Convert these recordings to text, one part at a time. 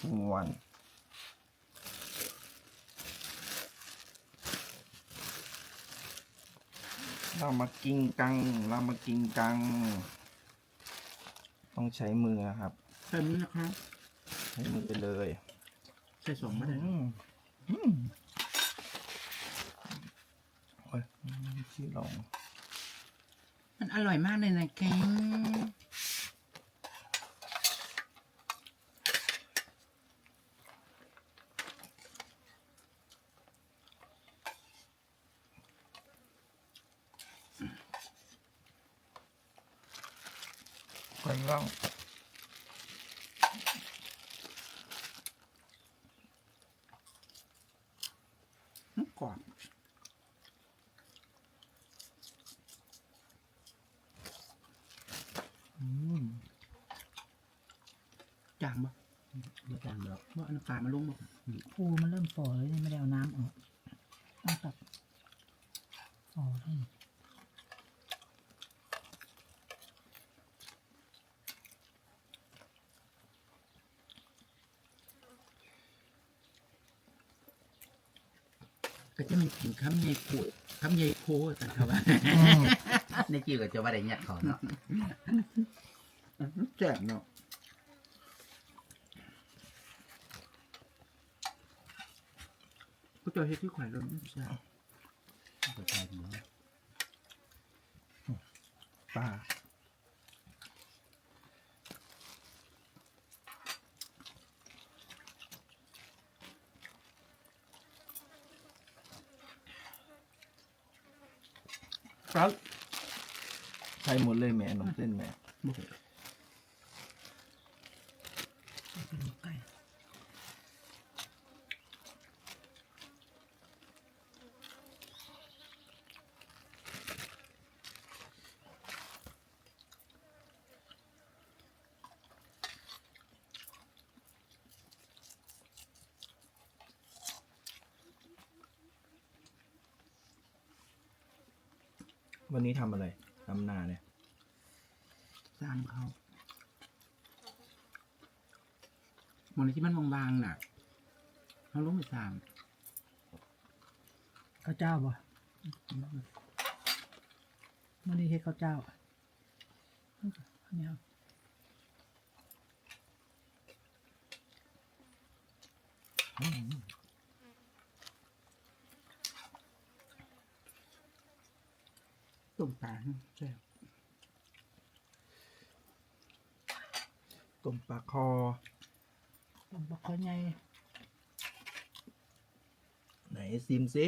ส่วนเรามากินกัง เรามากินกัง ต้องใช้มือครับใส่นี้นะครับ ใช้มือไปเลยใส่สองมาได้อืมอืมโอ้ยที่ลอง มันอร่อยมากเลยนะแก คนล่องก่อนอืมจางบ่ไม่จางดอกว่าน้ำปลามาลงบ่ปูมันเริ่มฝ่อเลยนี่ไม่ได้เอาน้ำออกต้องตัดฝ่อให้ ก็จะมีถึง คำใหญ่ขวดคำใหญ่โคแต่เขาว่าในจีก็จะว่าได้เนี่ยเขาเนาะแจ่บเนาะก็จะเฮ็ดที่ข่อยแล้วไม่ใช่ก็ใช่เนาะปลา ครับใช้หมดเลยแม่นมเส้นแม่บ่ไก่ วันนี้ทำอะไรทำนาเนี่ยสร้างเขาหมองในที่มันบางๆน่ะเขาลงไปสร้างข้าวเจ้าบ่ไม่ได้เฮ็ดข้าวเจ้าอะอันนี้เอา ต้มปลา แซ่บต้มปลาคอต้มปลาคอใหญ่ไหนซิมซิ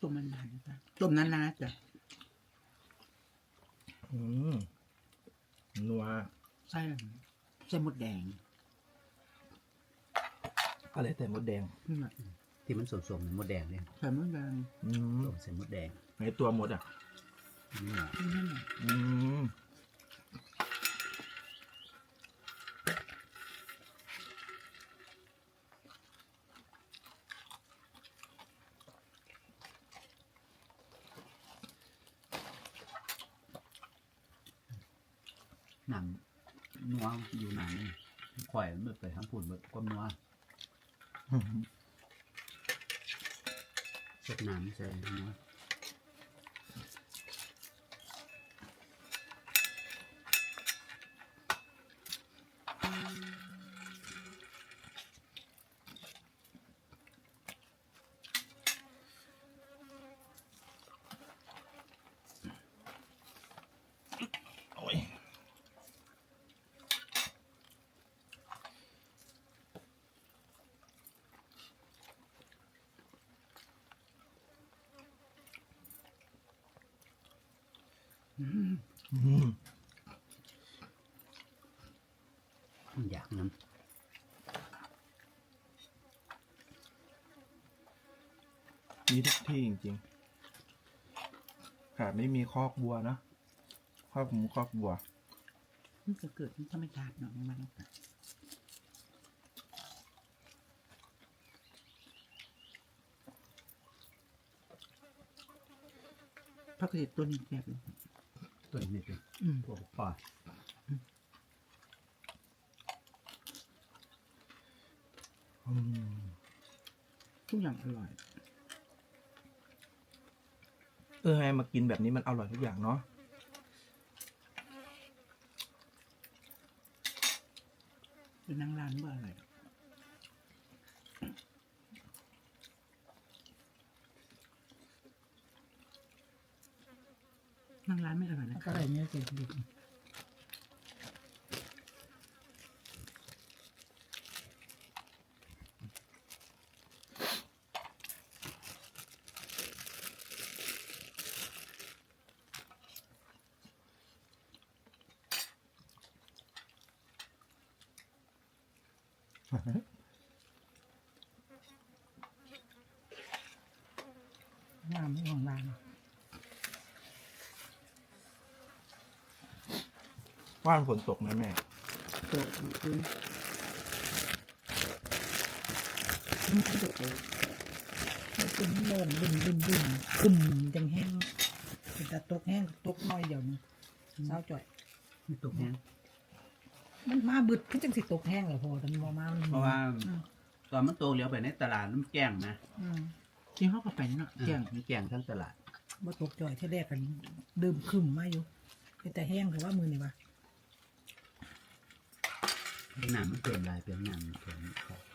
ต้มนานๆจ้ะต้มนานๆจ้ะอืมนัวใส่ใส่หมดแดง อะไรแต่มดแดงนี่แหละที่มันสมๆมดแดงเนี่ยใส่หมดแดงอืมต้มใส่มดแดงในตัวมดอะ อืมหนังนัวอยู่หนังนี่ข่อยมันเบิดไปทั้งผุนเบิดก้มนัวเช็ดน้ำใส่นัว อยากน้มีทุกที่จริงๆขาดไม่มีคอกบัวนะคอกหมูคอกบัว มันจะเกิดธรรมชาติเนาะมันพักเกษตรตัวนี้แบบเลยำ ตัวนี้เป็นอืมพวกปลาอืมทุกอย่างอร่อย เออให้มากินแบบนี้มันอร่อยทุกอย่างเนาะเป็นนั่งร้านว่าอะไรนั่งร้าน ไม่อร่อย แล้ นะ วก็อะไรเนื้อเจ็ดดิบน้ำของร้าน ว่านฝนตกไหมแม่เกิดขึ้นมันก็จะเป็นโล่งบึ้นบึ้นบึ้นขึ้นจังแห้งเป็นตะตกแห้งตกน้อยเดียวนึงเศร้าจ่อยไม่ตกแห้งมันมาบึดขึ้นจังสิตกแห้งเหรอพอแต่มันบ่มามันเพราะว่าอืมตอนมันโตเลี้ยวไปในตลาดน้ำแจ้งนะอืมกินข้าวกับไปเนาะแจ้แจ้งงน้ำแจ้งทั้งตลาดบ่ตกจ่อยที่แรกกันดื่มขึ้นมาอยู่เป็นแต่แห้งแต่ว่ามือนี่วะ หนามมันเกินลายเปลี่ยนหนามมันเกินขอบ ข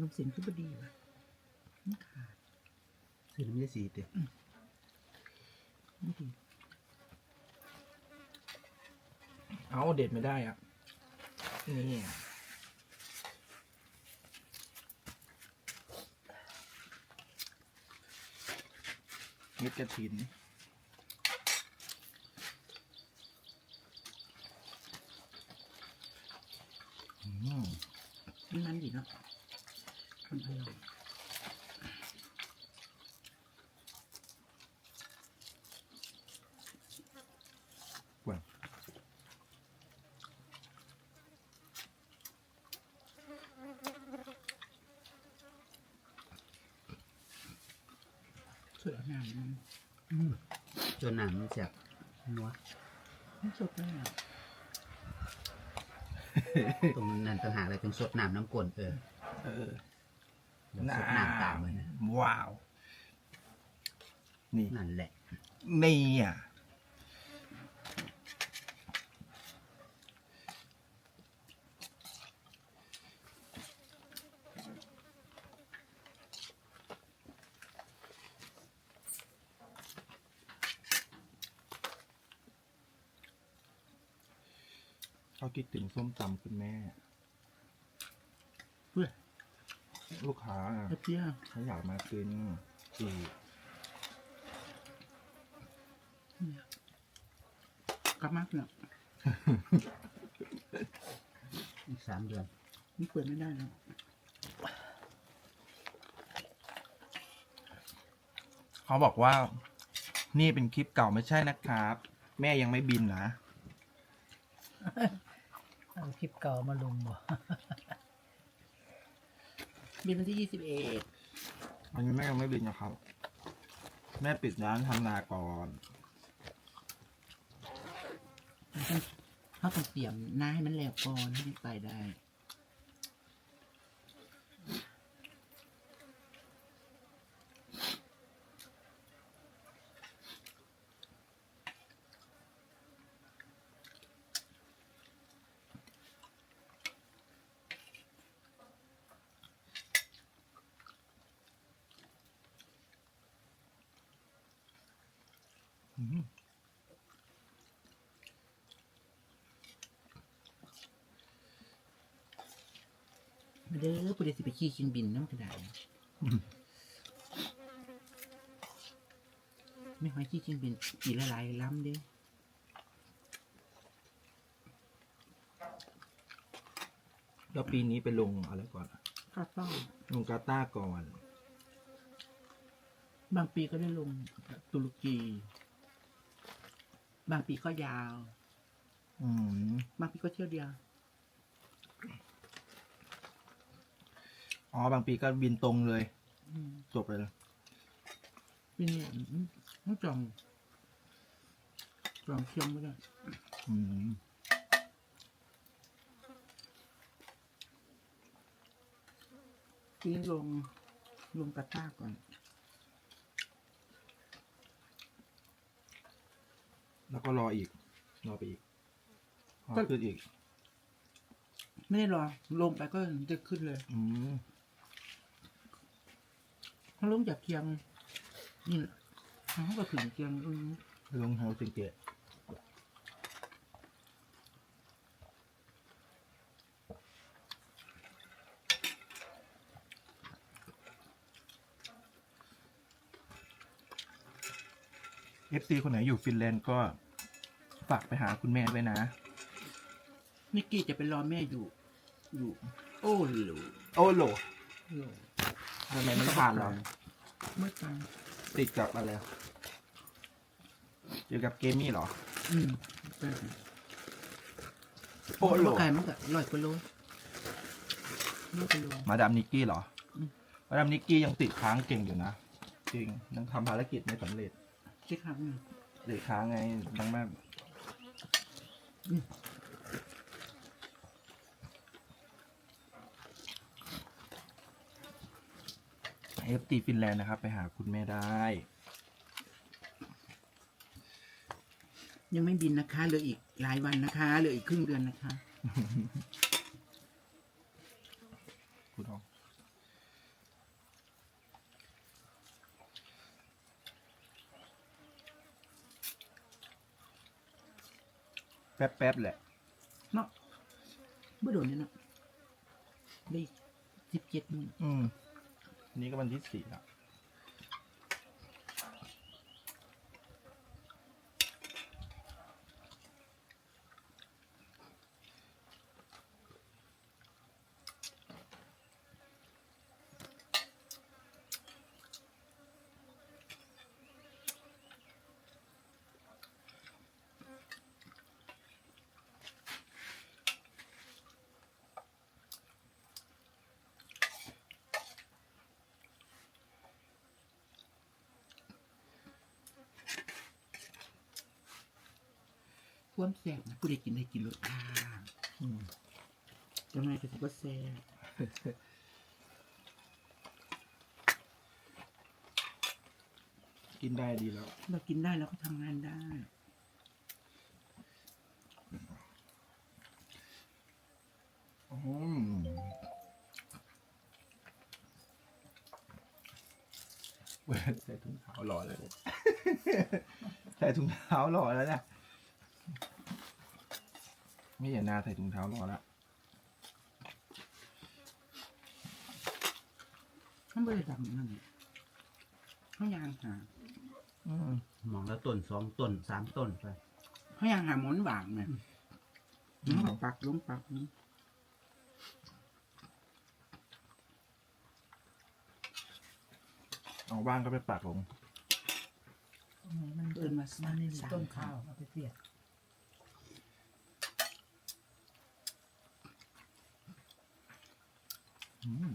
นมเสียงคือบ่ดีว่ะมันขาดซื้อน้ำยาสีเต็ไม่ดีเอาเด็ดไม่ได้อะ นี่เม็ดกระถินอืมมันมันดีเนาะ มันอร่อยหวานสวยงามมันจนน้ำมันแสบนัวมันสดเลยอะตรงนั้นต่างหากเลยเป็นสดน้ำน้ำกลนเออ เออเดี๋ยวสดน้ำตามมันนะว้าว นี่นั่นแหละนี่อะเขาคิดถึงส้มตำคุณแม่เพื่อ ลูกค้าอะกระเทียมเขาอยากมากินอีกเนี่ยกลับมากเนี่ยอีกสามเดือนมันเปิดไม่ได้แล้วเขาบอกว่า นี่เป็นคลิปเก่าไม่ใช่นะครับ แม่ยังไม่บินนะ เอาคลิปเก่ามาลงบ่ บินวันที่ยี่สิบเอ็ดอันนี้แม่ยังไม่บินนะครับ แม่ปิดร้านทำนาก่อนเขาต้องเตรียมหน้าให้มันแล้วก่อนให้มันไปได้ อืม มาเด้อผู้ใด สิไปขี่เครื่องบินน้ำกระดาษไม่ค่อยขี่เครื่องบินขี่ละหลายล้ำเด้แล้วปีนี้ไปลงอะไรก่อนอะข้าวต้มลงกาตาร์ก่อน บางปีก็ได้ลงตุรกี บางปีก็ยาว อืม บางปีก็เที่ยวเดียว อ๋อบางปีก็บินตรงเลย อืมจบเลยปีนี้อืมต้องจองจองเที่ยวไม่ได้อืมปีนี้ลงลงกาตาร์ก่อน แล้วก็รออีก รอไปอีกรอขึ้นอีก ไม่ได้รอลงไปก็จะขึ้นเลย อืม เขาลงจากเคียง นี่แหละเขาก็ถึงเคียงอืมลงเฮาสิงเกตเอฟซีคนไหนอยู่ฟินแลนด์ก็ฝากไปหาคุณแม่ด้วยนะ นิกกี้จะไปรอแม่อยู่ อยู่ โอ้โหโอ้โหล ทำไมไม่ผ่านเราเมื่อตังติดกับอะไรอยู่กับเกมมี่เหรอ อืมแต่โอ้โหลไก่มันก็ร้อยกิโลร้อยกิโล มาดามนิกกี้เหรออม มาดามนิกกี้ยังติดค้างเก่งอยู่นะ จริง ยังทำภารกิจไม่สำเร็จ คิดครั้งหนึ่งติดค้างไงดังมาก อืมเอฟตีฟินแลนด์นะครับ ไปหาคุณแม่ได้ ยังไม่บินนะคะ เหลืออีกหลายวันนะคะ เหลืออีกครึ่งเดือนนะคะ คุณทองแป๊บๆแหละเนาะเมื่อโดนเนี่ยเนาะได้สิบเจ็ดมื้ออืม นี่ก็วันที่สี่ละ ความแซ่บนะผู้ใดกินได้กินรสอ่าอืมจังไงก็ถือว่าแซ่บกินได้ดีแล้ว เรากินได้เราก็ทำงานได้ อืมเว้ยใส่ถุงเท้ารอเลย ใส่ถุงเท้ารอแล้วเนี่ย ไม่เห็นหน้าใส่ถุงเท้ารอแล้วมันไม่ได้ดำนั่นเขายางหาอืมมองแล้วต้นสองต้นสามต้นไปเขายางหาหมอนบางเนี่ยมันก็ปักลงปักลงเอาบ้างก็ไปปักลง มันเดินมาสร้างสร้างต้นข้าวเอาไปเสียบ อืม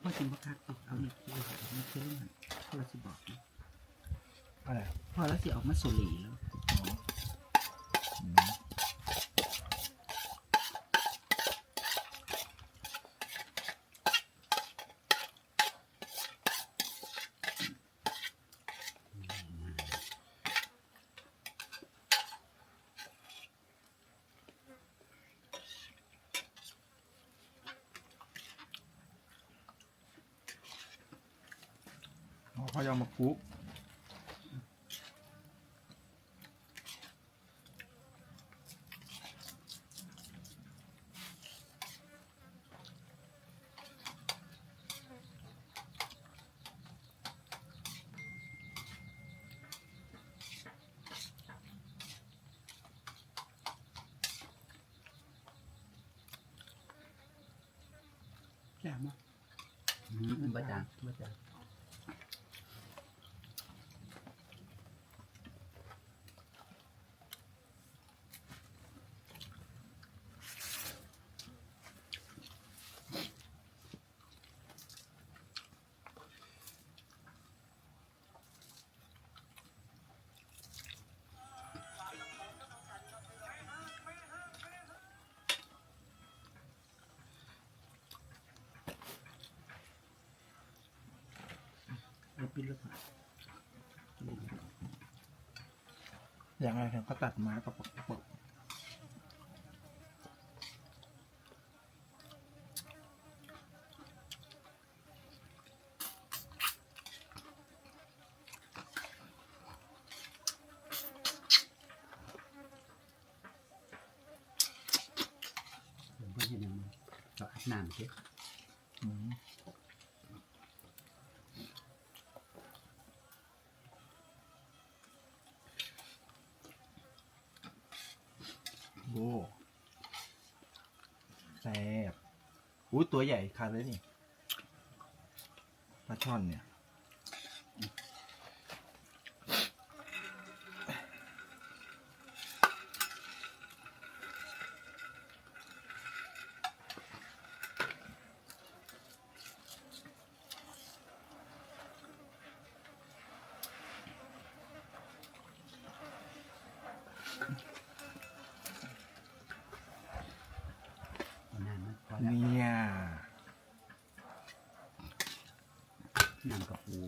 พ่อจริงพ่อคักเอานี่คือไม่เคยเล่นพ่อเราสิบอกนะอะไรพ่อเราสิออกมาสุรีแล้วอ๋ออืม อ๋อเขาจะเอามาคลุก จางมาอืมบ่จางบ่จาง เราปิ้นแล้วค่ะ อย่างไรถึงเขาตัดไม้ปะปะปะปะ เดี๋ยวเพิ่นเห็นยังไงเราอาบน้ำสิ อืมโอ้แซ่บ อู้ตัวใหญ่คันเลยนี่ปลาช่อนเนี่ย เอาน้ำมาพอแล้ว เนี่ย น้ำกับปู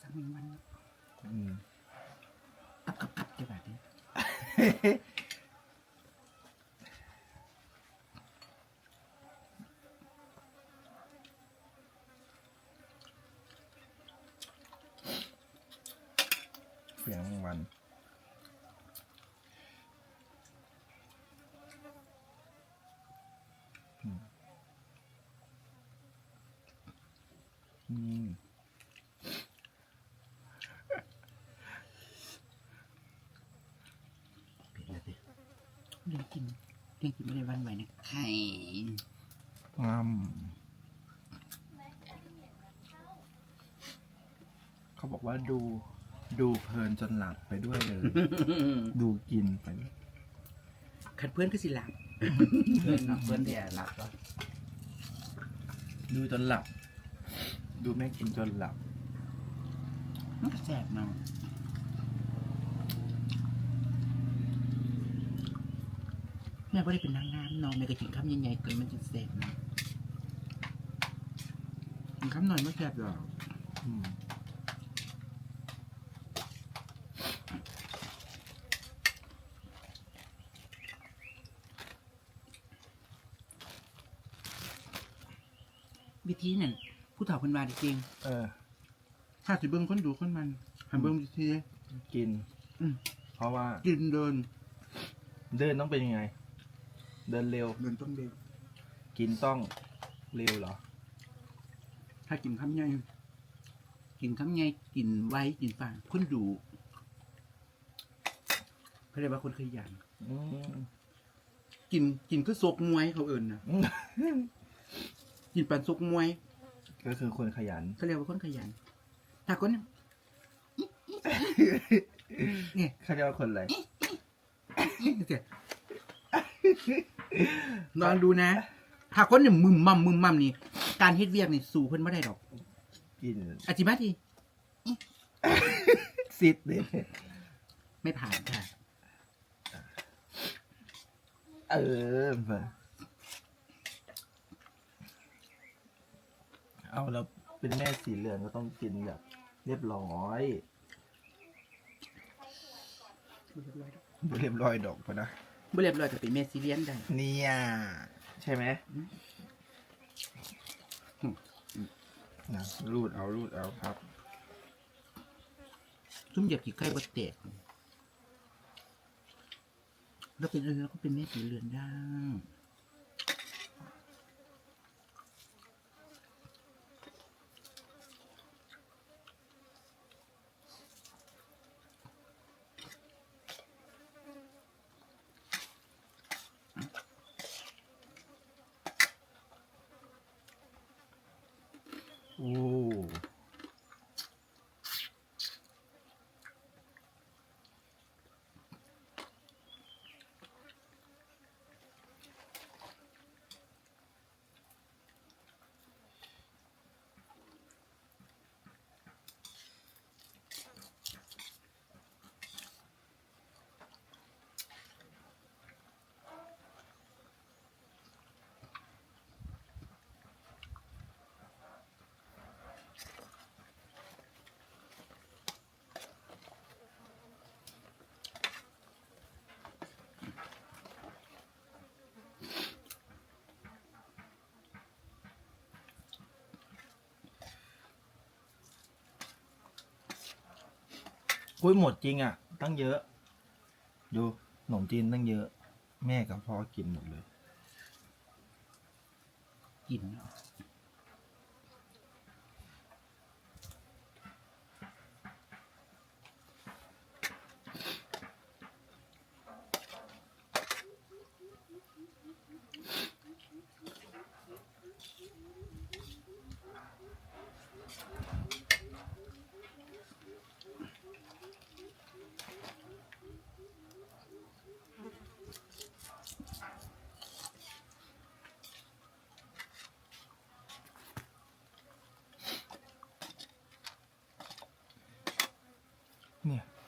สักหนึ่งวันอืมกับกับกับจะแบบนี้ เสียงแมงวัน อืมอืม เผ็ดแล้วสิ เรื่องกินเรื่องกินไม่ได้ วันไหวนะไข่งามเขาบอกว่าดูดูเพลินจนหลับไปด้วยเลย ดูกินไปด้วยขัดเพื่อนก็สิหลับเพื่อนเนาะเพื่อนแย่หลับแล้วดูจนหลับ ดูแม่กินจนหลับมันก็แสบเนาะ ม่ก็ได้เป็นนางงามเนาะแม่ก็กินคำใหญ่ๆเกินมันจะแสบเนาะกินคำหน่อยไม่แสบหรอกอืมวิธีนั่นผู้เฒ่าคนวาจริงเออๆถ้าสิเบิ้งคนดูคนมันหันเบิ้งวิธี กิน อืม เพราะว่ากินเดิน เดินต้องเป็นยังไง เดินเร็ว เดินต้องเดินกินต้องเร็วเหรอ ถ้ากินคำใหญ่กินคำใหญ่กินไว้กินฝางคนดูเขาเรียกว่าคนขยันอืมกินกินคือซกมวยเขาเอิญนะกินปันซกมวยก็คือคนขยัน เขาเรียกว่าคนขยัน ถ้าคนเนี่ยเขาเรียกว่าคนอะไร เสีย ลองดูนะ ถ้าคนเนี่ยมึมมั่มมึมมั่มนี่ การเฮ็ดเวียกนี่สู่เพิ่นไม่ได้ดอกกินอธิบายทีซิดเลยไม่ผ่านค่ะ เออเอาแล้วเป็นแม่สีเหลืองก็ต้องกินแบบ เรียบร้อยเรียบร้อยดอกปะนะ บ่เรียบร้อยก็เป็นเมสซิเลียนได้เนี่ยใช่ไหมอืมนะรูดเอารูดเอาครับซุ่มเหยียบกี่ไข่บ่แตกแล้วเป็นเออแล้วก็เป็นแม่สีเหลืองได้ กุ้ยหมดจริงอะ ตั้งเยอะ ดูขนมจีนตั้งเยอะ แม่กับพ่อกินหมดเลย กิน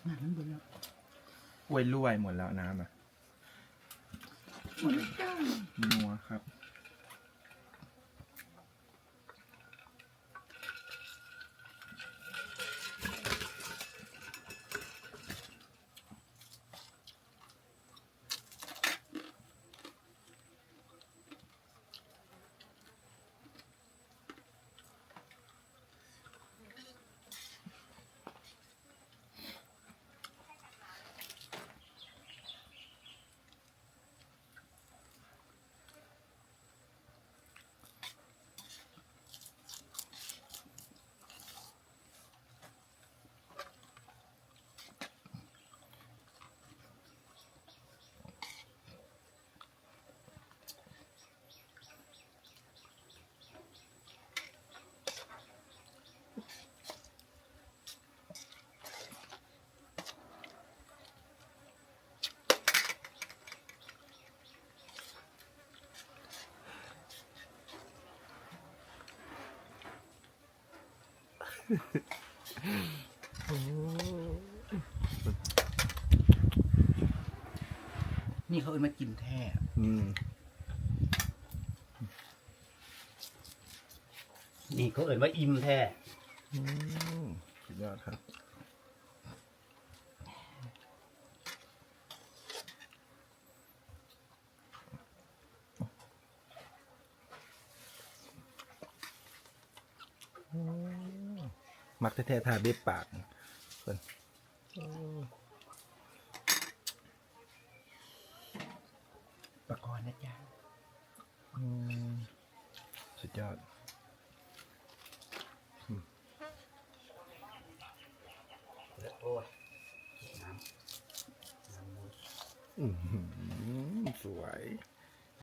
เนาะเนี่ยมานั้นเบิ่งแล้วกล้วยลุ่ยหมดแล้วน้ำอะหมดแล้วจ้านัวครับ นี่เขาเอามากินแท้อืมนี่เขาเอ่ยว่าอิ่มแท้อืมสุดยอดครับ มักแท้ๆทาเบ็ดปากเพิ่นปะกอนนะจ๊ะอืมสุดยอดโอ้ยน้ำน้ำมูอือหือสวย